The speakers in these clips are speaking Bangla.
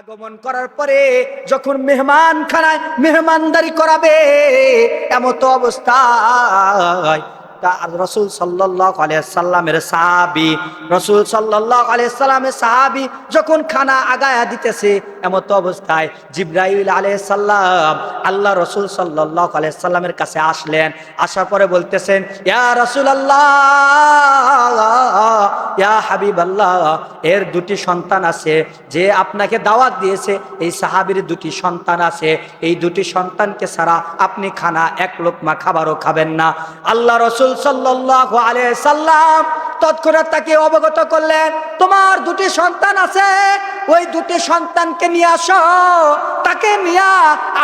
আগমন করার পরে যখন মেহমান খানায় মেহমানদারি করাবে এমতো অবস্থায় তার রসুল সাল্লাহ আলিয়াল্লামের সাহাবি, রসুল সাল্লাহ আলিয়াল্লামের সাহাবি যখন খানা আগায়া দিতেছে, এমত অবস্থায় জিব্রাইল আলাইসাল্লাম আল্লাহ রসুল সাল্লাহ আলিয়াল্লামের কাছে আসলেন। আসার পরে বলতেছেন, ইয়া রসুল আল্লাহ হাবিব আল্লাহ এর দুটি সন্তান আছে, যে আপনাকে দাওয়াত দিয়েছে, এই সাহাবির দুটি সন্তান আছে। এই দুটি সন্তানকে ছাড়া আপনি খানা এক লোকমা খাবারও খাবেন না। আল্লাহ রসুল সাল্লাহ আলে সাল্লাম তৎক্ষণাৎ তাকে অবগত করলেন, তোমার দুটি সন্তান আছে, ওই দুটি সন্তানকে নিয়ে আসো। তাকে নিয়ে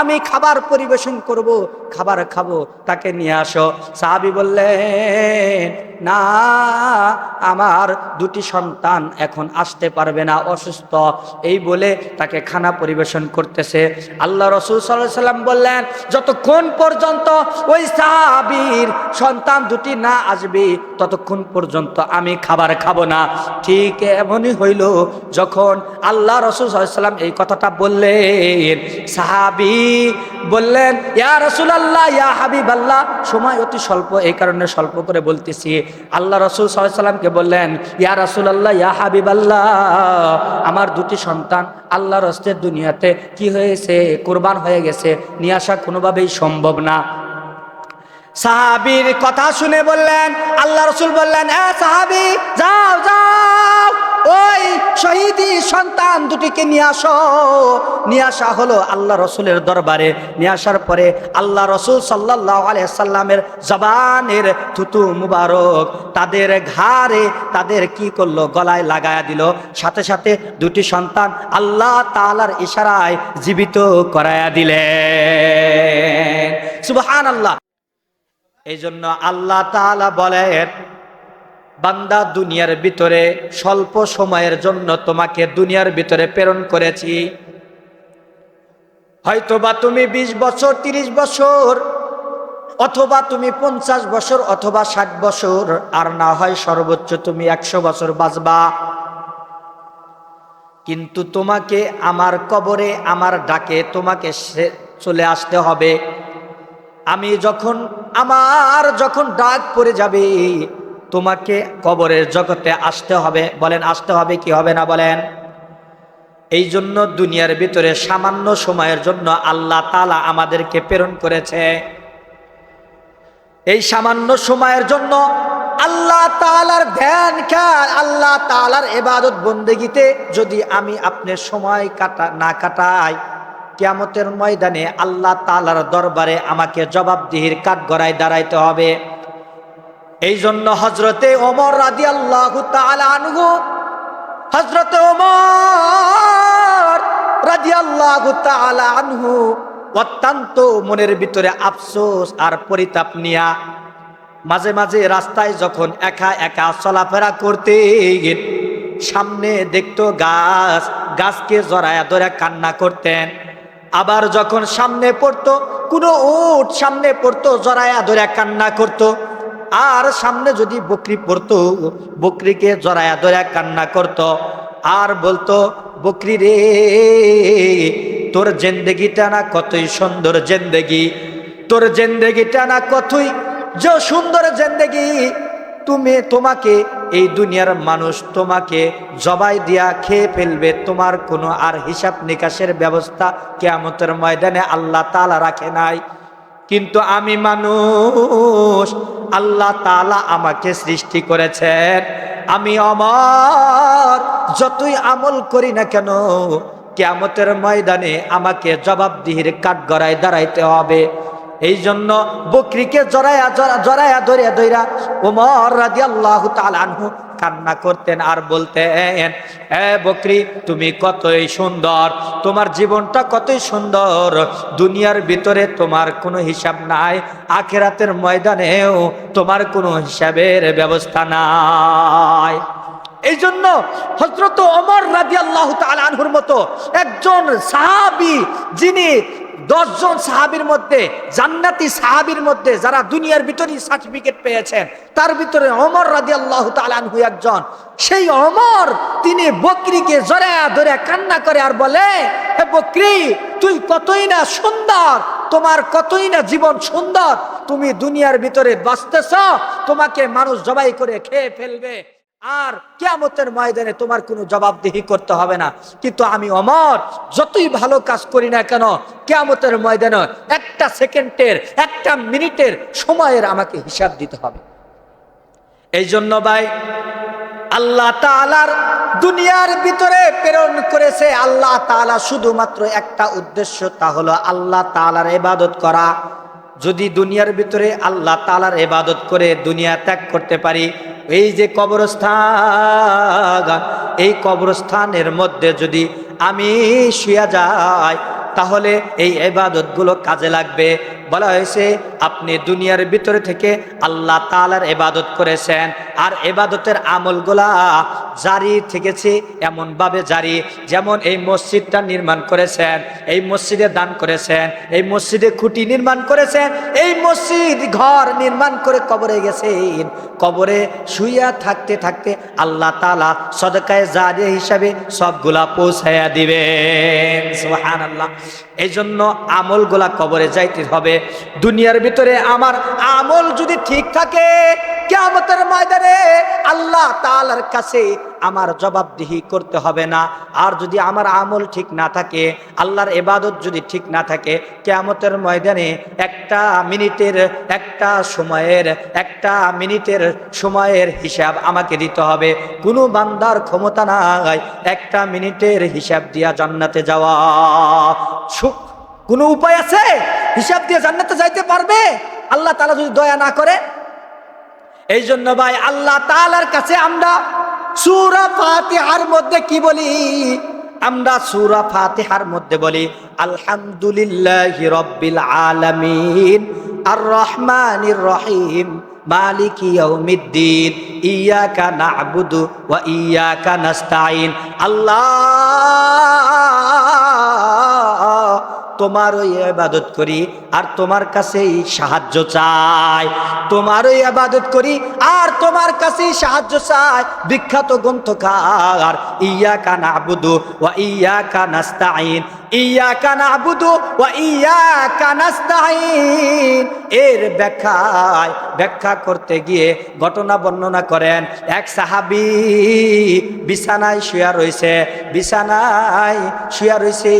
আমি খাবার পরিবেশন করব, খাবার খাব, তাকে নিয়ে আসো। সাহাবি বললেন, না, আমার দুটি সন্তান এখন আসতে পারবে না, অসুস্থ। এই বলে তাকে খানা পরিবেশন করতেছে। আল্লাহ রসুল সাল্লাহ সাল্লাম বললেন, যতক্ষণ পর্যন্ত ওই সাহাবির সন্তান দুটি না আসবে, ততক্ষণ পর্যন্ত আমি খাবার খাব না। ঠিক এমনই হইল যখন আল্লাহ রসুল সাল্লাম এই কথাটা বললেন। সাহাবি বললেন, ইয়া রসুল ইয়া হাবিব আল্লাহ সময় অতি স্বল্প, এই কারণে স্বল্প করে বলতেছি। আল্লাহ রসুল সাল্লামকে বললেন, ইয়া রসুল ইয়া হাবিব আল্লাহ আমার দুটি সন্তান আল্লাহ রস্তের দুনিয়াতে কি হয়েছে? কোরবান হয়ে গেছে, নিয়ে আসা কোনোভাবেই সম্ভব না। সাহাবির কথা শুনে বললেন, আল্লাহ রসুল বললেন, এ সাহাবি, যাও যাও। ওই শহীদি সন্তান দুটিকে নিয়ে আসো। নিয়ে আসা হলো আল্লাহ রসুলের দরবারে। নিয়ে আসার পরে আল্লাহ রসুল সাল্লাহ আলাইসাল্লামের জবানের থুতু মুবারক তাদের ঘাড়ে তাদের কি করল? গলায় লাগায়া দিল। সাথে সাথে দুটি সন্তান আল্লাহ তালার ইশারায় জীবিত করায়া দিলেন। সুবহান আল্লাহ এই জন্য আল্লাহ তাআলা বলেন বান্দা দুনিয়ার ভিতরে স্বল্প সময়ের জন্য তোমাকে দুনিয়ার ভিতরে প্রেরণ করেছি। হয়তোবা তুমি ২০ বছর ৩০ বছর, অথবা তুমি পঞ্চাশ বছর, অথবা ষাট বছর, আর না হয় সর্বোচ্চ তুমি একশো বছর বাঁচবা। কিন্তু তোমাকে আমার কবরে, আমার ডাকে তোমাকে চলে আসতে হবে। আমি যখন, আমার যখন ডাক পড়ে যাবে তোমাকে কবরের জগতে আসতে হবে। বলেন, আসতে হবে কি হবে না বলেন? এই জন্য দুনিয়ার ভিতরে সামান্য সময়ের জন্য আল্লাহ তালা আমাদেরকে প্রেরণ করেছে। এই সামান্য সময়ের জন্য আল্লাহ তালার ধ্যান, খেয়াল, আল্লাহ তালার এবাদত বন্দেগিতে যদি আমি আপনার সময় কাটা, না কাটাই, কিয়ামতের ময়দানে আল্লাহ তালার দরবারে আমাকে জবাবদিহির কাঠ গড়ায় দাঁড়াইতে হবে। এই জন্য হজরতে ওমর রাজি আল্লাহ আনহু হজরতে ওমর রাজি আল্লাহ আনহু অত্যন্ত মনের ভিতরে আফসোস আর পরিতাপ নিয়া মাঝে মাঝে রাস্তায় যখন একা একা চলাফেরা করতে সামনে দেখতো গাছ, গাছকে জড়ায়া ধরে কান্না করতেন। আবার যখন সামনে পড়তো, কোনো উঠ সামনে পড়তো, জড়ায়া ধরে কান্না করতো। আর সামনে যদি বকরি পড়তো, বকরিকে জড়ায়া ধরে কান্না করতো। আর বলতো, বকরি রে, তোর জেন্দেগিটা না কতই সুন্দর জেন্দেগি। তোর জেন্দেগিটা না কতই যে সুন্দর জেন্দেগি। তুমি তোমাকে, এই দুনিয়ার মানুষ তোমাকে জবাই দিয়া খেয়ে ফেলবে। তোমার কোনো আর হিসাব নিকাশের ব্যবস্থা কেয়ামতের ময়দানে আল্লাহ তালা রাখে নাই। কিন্তু আমি মানুষ, আল্লাহ তালা আমাকে সৃষ্টি করেছেন। আমি অমর, যতই আমল করি না কেন, কেয়ামতের ময়দানে আমাকে জবাবদিহির কাঠগড়ায় দাঁড়াইতে হবে। এই জন্য বকরিকে জড়ায়া জড়া- জড়ায়া ধরিয়া ধইরা ওমর রাজি আল্লাহ আনহু কান্না করতেন আর বলতেন, এ বকরি, তুমি কতই সুন্দর, তোমার জীবনটা কতই সুন্দর, দুনিয়ার ভিতরে তোমার কোনো হিসাব নাই, আখেরাতের ময়দানেও তোমার কোনো হিসাবের ব্যবস্থা নাই। এই জন্য হজরত অমর রাজি আল্লাহ আনহুর মতো একজন সাহাবি, যিনি দশজন সাহাবির মধ্যে, জান্নাতি সাহাবির মধ্যে যারা দুনিয়ার ভিতরেই সার্টিফিকেট পেয়েছেন, তার ভিতরে অমর রাজি আল্লাহ তালানহু একজন। সেই অমর তিনি বকরিকে জড়া ধরে কান্না করে আর বলে, হে বকরি, তুই কতই না সুন্দর, তোমার কতই না জীবন সুন্দর, তুমি দুনিয়ার ভিতরে বাঁচতেছ, তোমাকে মানুষ জবাই করে খেয়ে ফেলবে। আর কেয়ামতের ময়দানে তোমার কোনো জবাবদিহি করতে হবে না। কিন্তু আমি অমর, যতই ভালো কাজ করি না কেন, কেয়ামতের ময়দানে একটা সেকেন্ডের, একটা মিনিটের সময়ের আমাকে হিসাব দিতে হবে। এই জন্য ভাই, আল্লাহ তালার দুনিয়ার ভিতরে প্রেরণ করেছে আল্লাহ তালা শুধুমাত্র একটা উদ্দেশ্য, তা হলো আল্লাহ তালার এবাদত করা। যদি দুনিয়ার ভিতরে আল্লাহ তালার এবাদত করে দুনিয়া ত্যাগ করতে পারি এই যে কবরস্থান, এই কবরস্থানের মধ্যে যদি আমি শুয়া যাই, তাহলে এই এবাদতগুলো কাজে লাগবে। বলা হয়েছে, আপনি দুনিয়ার ভিতরে থেকে আল্লাহ তালার এবাদত করেছেন, আর এবাদতের আমলগুলা জারি থেকেছে এমনভাবে জারি, যেমন এই মসজিদটা নির্মাণ করেছেন, এই মসজিদে দান করেছেন, এই মসজিদে খুঁটি নির্মাণ করেছেন, এই মসজিদ ঘর নির্মাণ করে কবরে গেছেন। কবরে শুইয়া থাকতে থাকতে আল্লাহ তালা সদকায় জারি হিসাবে সবগুলা পৌঁছাইয়া দিবেন। সুহান আল্লাহ এই জন্য আমলগুলা কবরে যাইতে হবে। দুনিয়ার ভিতরে আমার আমল যদি ঠিক থাকে কেমতের ময়দানে আল্লাহ তালার কাছে আমার জবাবদিহি করতে হবে না। আর যদি আমার আমল ঠিক না থাকে, আল্লাহর এবাদত যদি ঠিক না থাকে, কেয়ামতের ময়দানে একটা মিনিটের, একটা সময়ের, একটা মিনিটের সময়ের হিসাব আমাকে দিতে হবে। কোনো বান্দার ক্ষমতা নাই একটা মিনিটের হিসাব দিয়া জান্নাতে যাওয়া। সুখ, কোনো উপায় আছে? হিসাব দিয়ে জান্নাতে যাইতে পারবে? আল্লাহ তালা যদি দয়া না করে এই জন্য ভাই, আল্লাহ তালার কাছে আমরা সুরা ফাতিহার মধ্যে কি বলি? আমরা সুরা ফাতিহার মধ্যে বলি, আলহামদুলিল্লাহ রব্বিল আলামিন আর রহমানির রহিম ইয়াকা ওয়া ইয়াকা আল্লাহ তোমারই আবাদত করি আর তোমার কাছেই সাহায্য চাই। তোমার ওই আবাদত করি আর তোমার কাছেই সাহায্য চাই। বিখ্যাত গ্রন্থকার ইয়া কানা আবুদু ওয়া ইয়া কানাস্তাইন ইয়া কানা আবুদু ইয়া এর ব্যাখ্যায় ব্যাখ্যা করতে গিয়ে ঘটনা বর্ণনা করেন এক সাহাবি বিছানায় শুয়া রয়েছে। বিছানায় শুয়া রয়েছে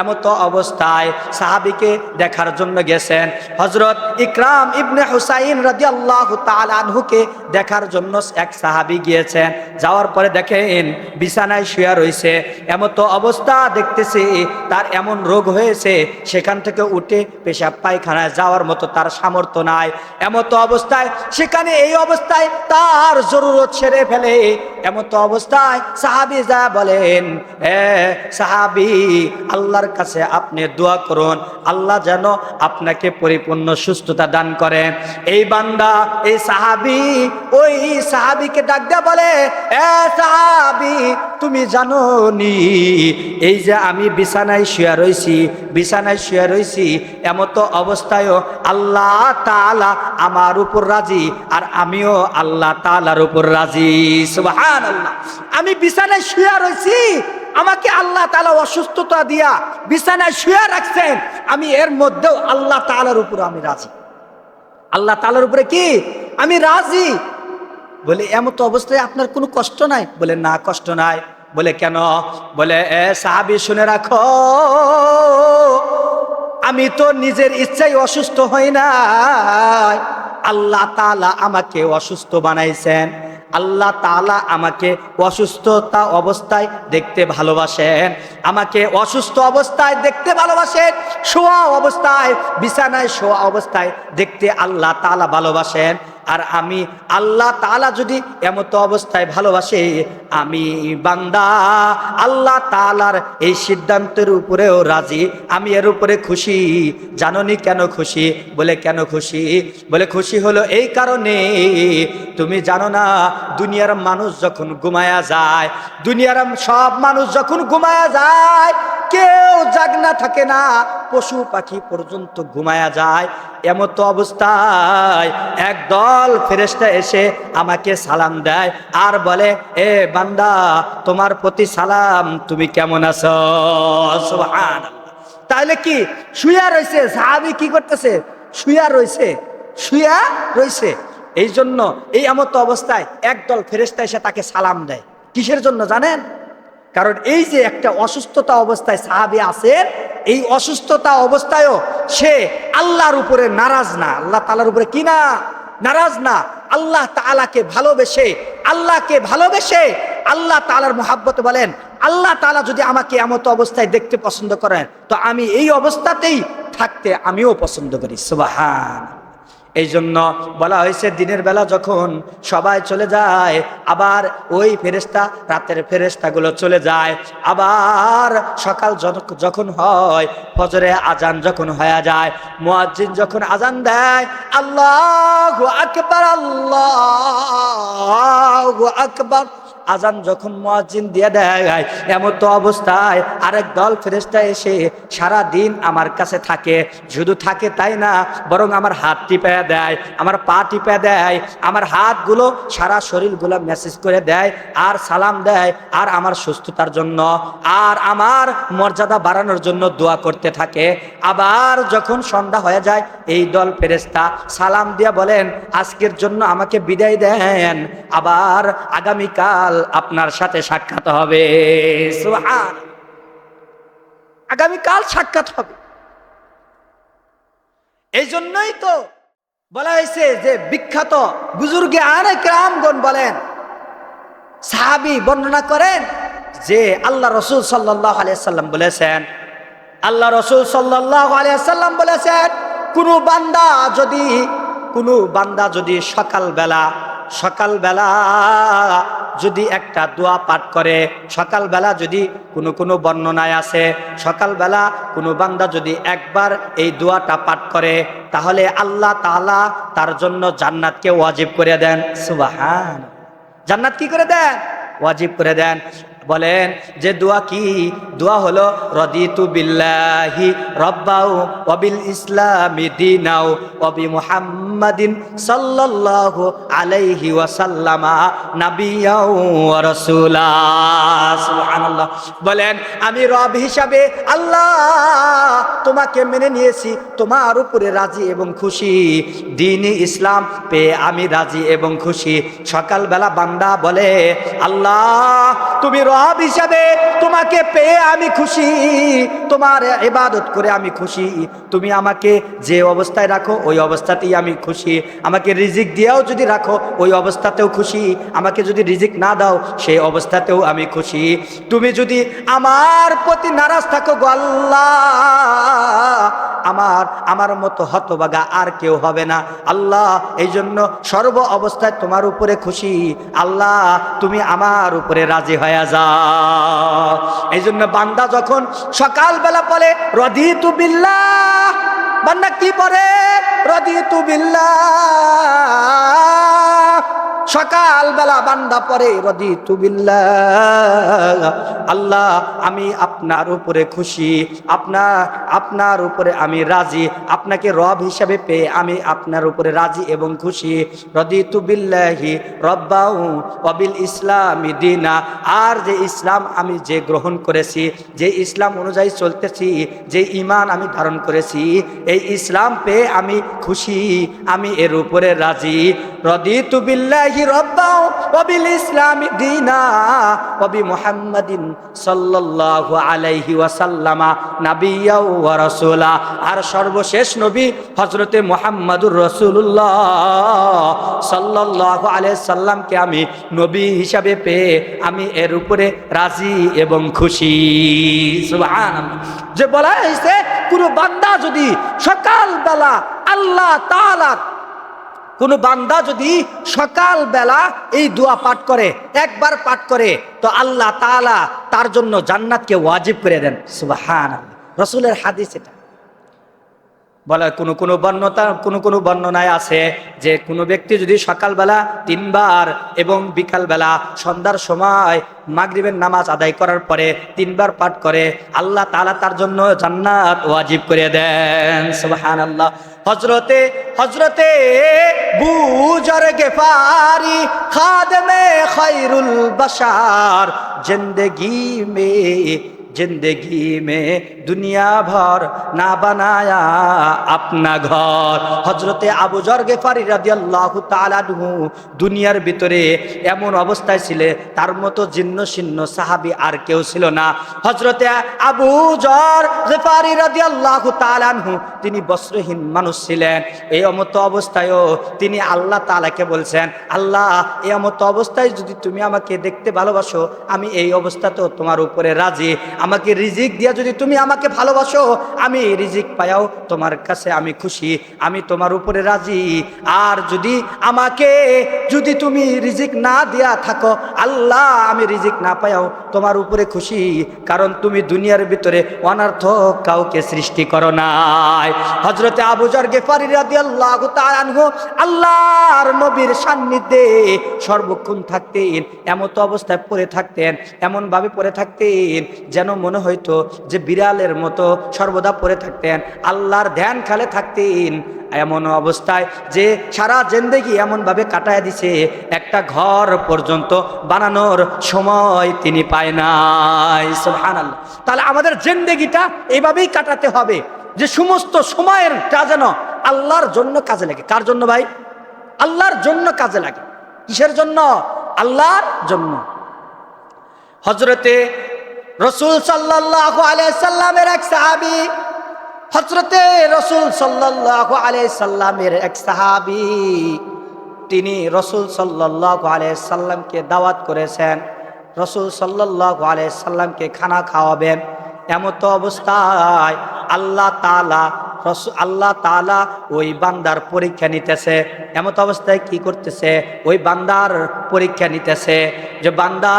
এমত অবস্থায় সাহাবিকে দেখার জন্য গেছেন। হজরত ইকরাম ইবনে হুসাইন রাজি আল্লাহ আনহুকে দেখার জন্য এক সাহাবি গিয়েছেন। যাওয়ার পরে দেখেন বিছানায় শুয়া রয়েছে। এমত অবস্থা দেখতেছি, তার এমন রোগ হয়েছে সেখান থেকে উঠে পেশাব পায়খানায় যাওয়ার মতো তার সামর্থ্য নাই। এমতো অবস্থায় সেখানে এই অবস্থায় তার জরুরত সেরে ফেলে। এমতো অবস্থায় সাহাবি যা বলেন সাহাবি, আল্লাহর কাছে আপনি দোয়া করুন। আল্লাহ যেন আপনাকে পরিপূর্ণ সুস্থতা দান করেন এই বান্দা, এই সাহাবি, ওই সাহাবিকে ডাক দেয়া বলে, এ সাহাবি, তুমি জানো নি এই যে আমি বিছানায় শুয়ে রইছি, বিছানায় শুয়ে রইছি, এমত অবস্থায়ও আল্লাহ তালা আমার উপর রাজি আর আমিও আল্লাহ তালার উপর রাজি। সুবহান আল্লাহ আমি বিছানায় শুয়ে রইছি, আমাকে আল্লাহ তালা অসুস্থতা দিয়া বিছানায় শুয়ে রাখছেন, আমি এর মধ্যেও আল্লাহ তালার উপর আমি রাজি। আল্লাহ তালার উপরে কি? আমি রাজি। বলে, এমত অবস্থায় আপনার কোনো কষ্ট নাই? বলে, না, কষ্ট নাই। বলে, কেন? বলে, এ সাহাবি, শুনে রাখো। আমি তো নিজের ইচ্ছাই অসুস্থ হই না আল্লাহ তালা আমাকে অসুস্থ বানাইছেন। আল্লাহ তালা আমাকে অসুস্থতা অবস্থায় দেখতে ভালোবাসেন। আমাকে অসুস্থ অবস্থায় দেখতে ভালোবাসেন। শোয়া অবস্থায়, বিছানায় শোয়া অবস্থায় দেখতে আল্লাহ তালা ভালোবাসেন। আর আমি আল্লাহ তাআলা যদি এমতো অবস্থায় ভালোবাসে, আমি বান্দা। আল্লাহ তালার এই সিদ্ধান্তের উপরেও রাজি। আমি এর উপরে খুশি। জাননি কেন খুশি? বলে কেন খুশি? বলে খুশি হলো এই কারণে, তুমি জানো না, দুনিয়ার মানুষ যখন ঘুমায়া যায়, দুনিয়ার সব মানুষ যখন ঘুমায়া যায় কেউ জাগ না থাকে না, পশু পাখি পর্যন্ত ঘুমায়া যায়। এমত অবস্থায় একদল ফেরেস্তা এসে আমাকে সালাম দেয় আর বলে, এ বান্দা, তোমার প্রতি সালাম, তুমি কেমন আছো। তাহলে কি শুয়া রয়েছে সাহাবি কি করতেছে? শুয়া রয়েছে শুয়া রয়েছে এই জন্য এই এমত অবস্থায় একদল ফেরেস্তা এসে তাকে সালাম দেয়। কিসের জন্য জানেন? কারণ এই যে একটা অসুস্থতা অবস্থায় সাহাবি আছেন, এই অসুস্থতা অবস্থায়ও সে আল্লাহর উপরে নারাজ না। আল্লাহ তালার উপরে কি না? নারাজ না। আল্লাহ তালাকে ভালোবেসে, আল্লাহকে ভালোবেসে আল্লাহ তালার মোহাব্বত বলেন, আল্লাহ তালা যদি আমাকে এমত অবস্থায় দেখতে পছন্দ করেন, তো আমি এই অবস্থাতেই থাকতে আমিও পছন্দ করি। সুবাহান। এই জন্য বলা হয়েছে, দিনের বেলা যখন সবাই চলে যায়, আবার ওই ফেরেস্তা রাতের ফেরেস্তাগুলো চলে যায়, আবার সকাল যখন হয়, ফজরে আজান যখন হয়ে যায়, মুয়াজ্জিন যখন আজান দেয়, আল্লাহ আকবার আল্লাহ আকবার। আজান যখন মুয়াজ্জিন দিয়ে দেয়, এমন তো অবস্থায় আরেক দল ফেরেস্তা এসে সারা দিন আমার কাছে থাকে। শুধু থাকে তাই না, বরং আমার হাত টিপে দেয়, আমার পা টিপে দেয়, আমার হাতগুলো সারা শরীরগুলো মেসেজ করে দেয়, আর সালাম দেয়, আর আমার সুস্থতার জন্য, আর আমার মর্যাদা বাড়ানোর জন্য দোয়া করতে থাকে। আবার যখন সন্ধ্যা হয়ে যায়, এই দল ফেরেস্তা সালাম দিয়া বলেন, আজকের জন্য আমাকে বিদায় দেন। আবার আগামীকাল আপনার সাথে সাক্ষাৎ হবে। আগামীকাল সাক্ষাৎ হবে এই জন্যই তো বলা হয়েছে যে বিখ্যাত বুজুর্গে আনেক রামগণ বলেন, সাহাবি বর্ণনা করেন যে আল্লাহ রসুল সাল্লাহ আলিয়াল্লাম বলেছেন, আল্লাহ রসুল সাল্লাহ আলিয়াল্লাম বলেছেন, কোনো বান্দা যদি কোনো বান্দা যদি সকালবেলা সকালবেলা যদি একটা দোয়া পাঠ করে, সকালবেলা যদি কোনো কোনো বর্ণনায় আছে সকালবেলা কোনো বান্দা যদি একবার এই দোয়াটা পাঠ করে, তাহলে আল্লাহ তাআলা তার জন্য জান্নাতকে ওয়াজিব করে দেন। সুবাহান। জান্নাত কি করে দেন? ওয়াজিব করে দেন। বলেন যে দোয়া কি? দোয়া হলো, রদিতু বিল্লাহি রব্বাউ ওয়াবিল ইসলামি দিনাও ওয়াবি মুহাম্মাদিন সাল্লাল্লাহু আলাইহি ওয়াসাল্লামা নাবিয়াও ওয়া রাসূলা। সুবহানাল্লাহ। বলেন, আমি রব হিসাবে আল্লাহ তোমাকে মেনে নিয়েছি। তোমার উপরে রাজি এবং খুশি। দিন ইসলাম পেয়ে আমি রাজি এবং খুশি। সকালবেলা বান্দা বলে, আল্লাহ, তুমি রব হিসাবে তোমাকে পেয়ে আমি খুশি, তোমার ইবাদত করে আমি খুশি। তুমি আমাকে যে অবস্থায় রাখো, ওই অবস্থাতেই আমি খুশি। আমাকে রিজিক দিয়েও যদি রাখো, ওই অবস্থাতেও খুশি। আমাকে যদি রিজিক না দাও, সেই অবস্থাতেও আমি খুশি। তুমি যদি আমার প্রতি নারাজ থাকো গো আল্লাহ আমার আমার মতো হতবাগা আর কেউ হবে না। আল্লাহ এই জন্য সর্ব অবস্থায় তোমার উপরে খুশি। আল্লাহ, তুমি আমার উপরে রাজি হয়ে যাও। এই জন্য বান্দা যখন সকালবেলা বলে, রদিতু বিল্লাহ, বান্দা কি পরে রদি তু বিল্লাহ সকালবেলা বান্দা পরে রদি তুবিল্লাহ আল্লাহ, আমি আপনার উপরে খুশি। আপনার আপনার উপরে আমি রাজি। আপনাকে রব হিসাবে পেয়ে আমি আপনার উপরে রাজি এবং খুশি। রদি তুবিল্লাহি রব্বাউ অবিল ইসলামী দিনা। আর যে ইসলাম আমি যে গ্রহণ করেছি, যে ইসলাম অনুযায়ী চলতেছি, যে ইমান আমি ধারণ করেছি, এই ইসলাম পেয়ে আমি খুশি, আমি এর উপরে রাজি। রদিতু বিল্লাহি রব্বাও ওয়াবিল ইসলামি দীনা ওয়াবি মুহাম্মাদিন সাল্লাল্লাহু আলাইহি ওয়াসাল্লামা নাবিয়্যা ওয়া রাসূলা। আর সর্বশেষ নবী হযরতে মুহাম্মাদুর রাসূলুল্লাহ সাল্লাল্লাহু আলাইহি সাল্লামকে আমি নবী হিসাবে পেয়ে আমি এর উপরে রাজি এবং খুশি। সুবহানাল্লাহ। যে বলা হয়েছে, কোনো বান্দা যদি সকালবেলা আল্লাহ তাআলার কোনো বান্দা যদি সকালবেলা এই দোয়া পাঠ করে, একবার পাঠ করে, তো আল্লাহ তালা তার জন্য জান্নাতকে ওয়াজিব করে দেন। সুবাহান রসুলের হাদিস এটা। বলা, কোনো কোনো বর্ণতা কোনো কোনো বর্ণনায় আছে যে কোনো ব্যক্তি যদি সকালবেলা তিনবার এবং বিকালবেলা সন্ধ্যার সময় মাগরিবের নামাজ আদায় করার পরে তিনবার পাঠ করে, আল্লাহ তালা তার জন্য জান্নাত ওয়াজিব করে দেন। সুবাহান আল্লাহ হজরতে হজরতে বুজর গেফারি খাদমে খাইরুল বাসার জিন্দেগি মে जिंदगी में दुनिया भर ना बनाया अपना ঘর হজরতে আবু জর গেফারি রাদিয়াল্লাহু তাআলা আনহু দুনিয়ার ভিতরে এমন অবস্থায় ছিলে তার মতো জিন্ন শীর্ণ সাহাবী আর কেউ ছিল না হজরতে আবু জর গেফারি রাদিয়াল্লাহু তাআলা আনহু তিনি বস্ত্রহীন মানুষ ছিলেন এই মতো অবস্থায়ও তিনি আল্লাহ তাআলাকে বলছেন আল্লাহ এই মতো অবস্থায় যদি তুমি আমাকে দেখতে ভালোবাসো আমি এই অবস্থাতেও তোমার উপরে রাজি আমাকে রিজিক দিয়া যদি তুমি আমাকে ভালোবাসো, আমি রিজিক পায়াও তোমার কাছে আমি খুশি, আমি তোমার উপরে রাজি। আর যদি আমাকে, যদি তুমি রিজিক না দিয়া থাকো, আল্লাহ আমি রিজিক না পায়াও তোমার উপরে খুশি। কারণ তুমি দুনিয়ার ভিতরে অনার্থ কাউকে সৃষ্টি করো নাই। হজরতে আবুজর গেফারি তাআলা আনহু, আল্লাহর নবীর সান্নিধ্যে সর্বক্ষণ থাকতেন, এমত অবস্থায় পড়ে থাকতেন এমন ভাবে পড়ে থাকতেন যেন মনে হইতো যে বিড়ালের মতো সর্বদা পড়ে থাকতেন, আল্লাহর ধ্যান খালে থাকতেন। এমন অবস্থায় যে সারা জেন্দেগি এমনভাবে কাটায় দিছে, একটা ঘর পর্যন্ত বানানোর সময় তিনি পায় নাই। সুবহানাল্লাহ। তাহলে আমাদের জেন্দেগিটা এইভাবেই কাটাতে হবে যে সমস্ত সময়েরটা যেন আল্লাহর জন্য কাজে লাগে। কার জন্য ভাই? আল্লাহর জন্য কাজে লাগে। কিসের জন্য? আল্লাহর জন্য। হজরতে রসুল সাল্লাহ আলাইসাল্লামের এক সাহাবি হজরতে রসুল সাল্লাহ আলাইসাল্লামের এক সাহাবি, তিনি রসুল সাল্লাহ আলাইসাল্লামকে দাওয়াত করেছেন। রসুল সাল্লাহ আলাইসাল্লামকে খানা খাওয়াবেন। এমতো অবস্থায় আল্লাহ তালা আল্লাহ তালা ওই বান্দার পরীক্ষা নিতেছে। এমত অবস্থায় কি করতেছে? ওই বান্দার পরীক্ষা নিতেছে যে বান্দা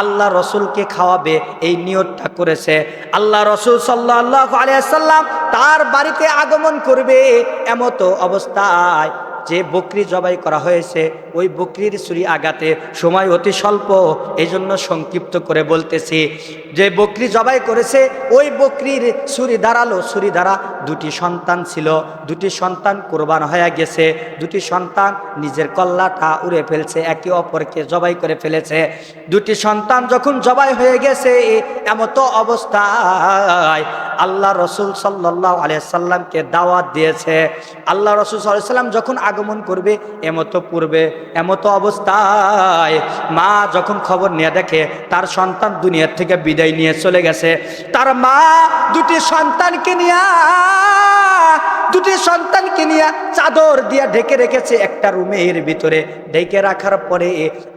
আল্লাহ রসুলকে খাওয়াবে, এই নিয়তটা করেছে। আল্লাহ রসুল সাল্লাহ আলিয়াল্লাম তার বাড়িতে আগমন করবে এমত অবস্থায় যে বকরি জবাই করা হয়েছে, ওই বকরির ছুরি আঘাতে সময় অতি স্বল্প এই জন্য সংক্ষিপ্ত করে বলতেছি, যে বকরি জবাই করেছে, ওই বকরির ছুরি দাঁড়াল, ছুরি দ্বারা দুটি সন্তান ছিল, দুটি সন্তান কোরবান হয়ে গেছে, দুটি সন্তান নিজের কল্লাটা উড়ে ফেলছে, একে অপরকে জবাই করে ফেলেছে, দুটি সন্তান যখন জবাই হয়ে গেছে, এমতো অবস্থায় আল্লাহ রসুল সাল্লাহ আলিয়াল্লামকে দাওয়াত দিয়েছে, আল্লাহ রসুল সাল্লাম যখন আগমন করবে, এমতো পূর্বে, এমতো অবস্থায়। মা যখন খবর নিয়ে দেখে, তার সন্তান দুনিয়ার থেকে বিদায় নিয়ে চলে গেছে। তার মা দুটি সন্তানকে নিয়ে, দুটি সন্তানকে নিয়ে চাদর দিয়া ঢেকে রেখেছে একটা রুমের ভিতরে। ঢেকে রাখার পরে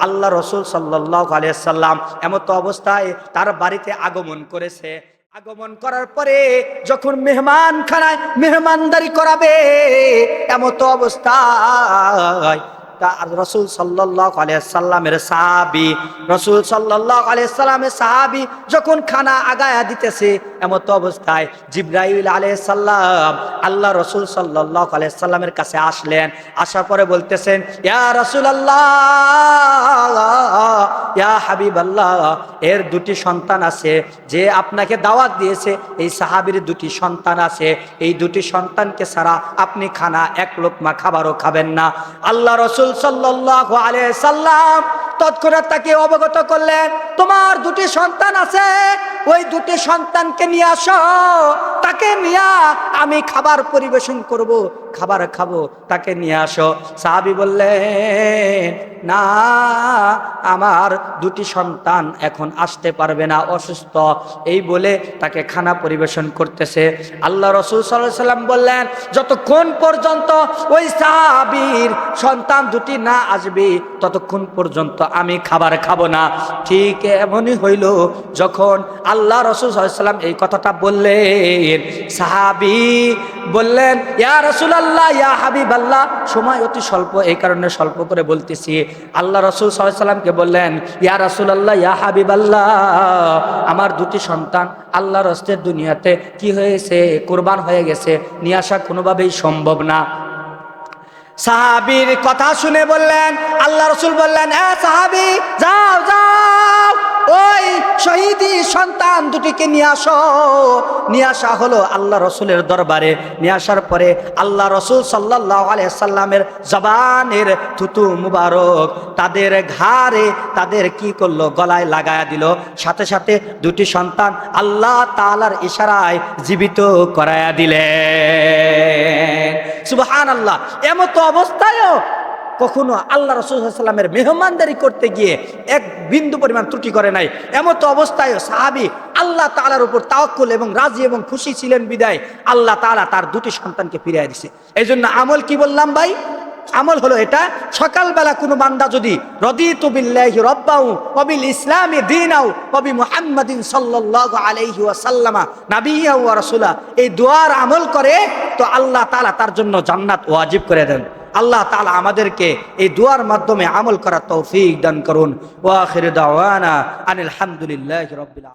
আল্লাহ রসুল সাল্লাহ আলিয়াল্লাম এমতো অবস্থায় তার বাড়িতে আগমন করেছে। আগমন করার পরে যখন মেহমান খানায় মেহমানদারি করাবে এমতো অবস্থায় রসুল সাল্লাহ আলিয়াল্লামের সাহাবি, রসুল সাল্লাহ আলিয়াল্লামের সাহাবি যখন খানা আগায়া দিতেছে, এমত অবস্থায় জিব্রাইল আলাইসাল্লাম আল্লাহ রসুল সাল্লাহ আলাইসাল্লামের কাছে আসলেন। আসার পরে বলতেছেন, ইয়া রসুল ইয়া হাবিব আল্লাহ এর দুটি সন্তান আছে, যে আপনাকে দাওয়াত দিয়েছে, এই সাহাবির দুটি সন্তান আছে। এই দুটি সন্তানকে ছাড়া আপনি খানা এক লোকমা খাবারও খাবেন না। আল্লাহ রসুল সাল্লাহ আলাইসাল্লাম তৎক্ষণাৎ তাকে অবগত করলেন, তোমার দুটি সন্তান আছে, ওই দুটি সন্তানকে নিয়ে আসো, তাকে নিয়ে আমি খাবার পরিবেশন করব, খাবার খাব, তাকে নিয়ে আসো। সাহাবি বললেন, না, আমার দুটি সন্তান এখন আসতে পারবে না, অসুস্থ। এই বলে তাকে খানা পরিবেশন করতেছে। আল্লাহ রসুল সাল্লাহ সাল্লাম বললেন, যতক্ষণ পর্যন্ত ওই সাহাবির সন্তান দুটি না আসবে, ততক্ষণ পর্যন্ত আমি খাবার খাব না। ঠিক এমনই হইল যখন আল্লাহ রসুল এই কথাটা বললেন। সাহাবি বললেন, ইয়া রসুল আল্লাহ ইয়া হাবিব আল্লাহ সময় অতি স্বল্প, এই কারণে স্বল্প করে বলতেছি। আল্লাহ রসুল সাল্লামকে বললেন, ইয়া রাসুল আল্লাহ ইয়া হাবিব আল্লাহ আমার দুটি সন্তান আল্লাহর হস্তের দুনিয়াতে কি হয়েছে? কোরবান হয়ে গেছে। নিয়ে আসা কোনোভাবেই সম্ভব না। সাহাবির কথা শুনে বললেন আল্লাহ রসুল বললেন এ সাহাবি যাও যাও। ওই শহীদি সন্তান দুটিকে নিয়ে আসো। নিয়ে আসা হলো আল্লাহ রসুলের দরবারে। নিয়ে আসার পরে আল্লাহ রসুল সাল্লাহ আলিয়াল্লামের জবানের থুতু মুবারক তাদের ঘাড়ে তাদের কি করল? গলায় লাগায়া দিল। সাথে সাথে দুটি সন্তান আল্লাহ তালার ইশারায় জীবিত করায়া দিলেন। সুবহান আল্লাহ এমতো অবস্থায়ও কখনো আল্লাহ রসুলামের মেহমানদারি করতে গিয়ে এক বিন্দু পরিমাণ ত্রুটি করে নাই। এমতো অবস্থায় সাহাবি আল্লাহ তালার উপর তাওয়াক্কুল এবং রাজি এবং খুশি ছিলেন বিদায়। আল্লাহ তালা তার দুটি সন্তানকে ফিরিয়ে দিছে। এই জন্য আমল কি বললাম ভাই? আমল হলো এটা, সকালবেলা কোনো বান্দা যদি রদিতু বিল্লাহি রব্বাউ কবিল ইসলামী দিনাও কবি মুহাম্মাদিন সাল্লাল্লাহু আলাইহি ওয়াসাল্লামা নাবিয়্যা ওয়া রাসূলা এই দোয়ার আমল করে, তো আল্লাহ তাআলা তার জন্য জান্নাত ওয়াজিব করে দেন। আল্লাহ তালা আমাদেরকে এই দুয়ার মাধ্যমে আমল করার তৌফিক দান করুন। ওয়া আখির দাওয়ানা আনিল হামদুলিল্লাহি রবিল্লা